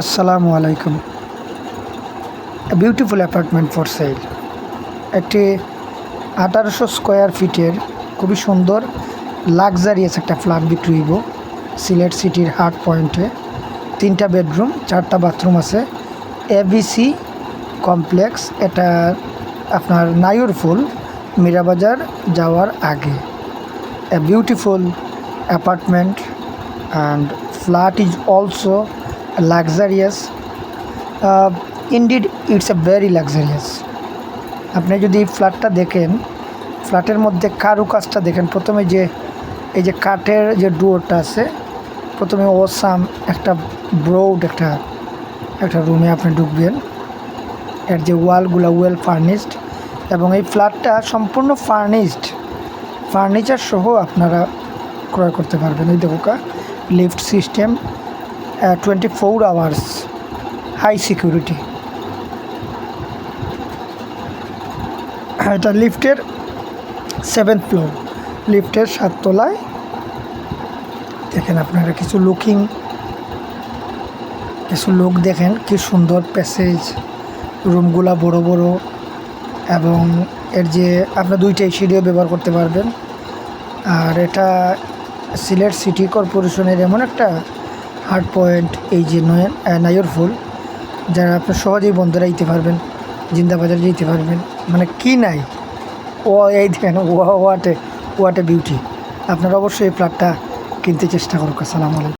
আসসালামু আলাইকুম। Beautiful apartment for sale একটি আঠারোশো স্কোয়ার ফিটের খুবই সুন্দর লাক্সারিয়াস একটা ফ্ল্যাট বিক্রি হইব। সিলেট সিটির হার্ট পয়েন্টে। তিনটা বেডরুম, চারটা বাথরুম আছে। এবিসি কমপ্লেক্স এটা আপনার নায়ুরফুল মীরাবাজার যাওয়ার আগে। A beautiful apartment and flat is also uh, indeed it's a very luxurious. আপনি যদি ফ্ল্যাটটা দেখেন ফ্ল্যাটের মধ্যে কারুকাজটা দেখেন প্রথমে যে এই যে কাঠের যে ডুয়োরটা আছে প্রথমে ওসাম একটা ব্রোড একটা একটা রুমে আপনি ঢুকবেন। এর যে ওয়ালগুলো ওয়েল ফার্নিশড এবং এই ফ্ল্যাটটা সম্পূর্ণ ফার্নিশড ফার্নিচার সহ আপনারা ক্রয় করতে পারবেন। এই দেখো কা lift system twenty four hours high security এটা লিফটের সেভেন্থ ফ্লোর লিফটের সাততলায় দেখেন আপনারা কিছু লুকিং কিছু লোক দেখেন, কি সুন্দর প্যাসেজ রুমগুলা বড় বড় এবং এর যে আপনার দুইটাই সিঁড়িও ব্যবহার করতে পারবেন। আর এটা সিলেট সিটি কর্পোরেশনের এমন একটা হার্ড পয়েন্ট এই যে নয়ন নায়রফুল যারা আপনার সহজেই বন্ধুরা যেতে পারবেন জিন্দাবাজার যেতে পারবেন। মানে কি নাই? ও, এই দেখেন ওয়াটে ওয়াটে বিউটি আপনারা অবশ্যই এই ফ্ল্যাটটা কিনতে চেষ্টা করুক। আসসালামু আলাইকুম।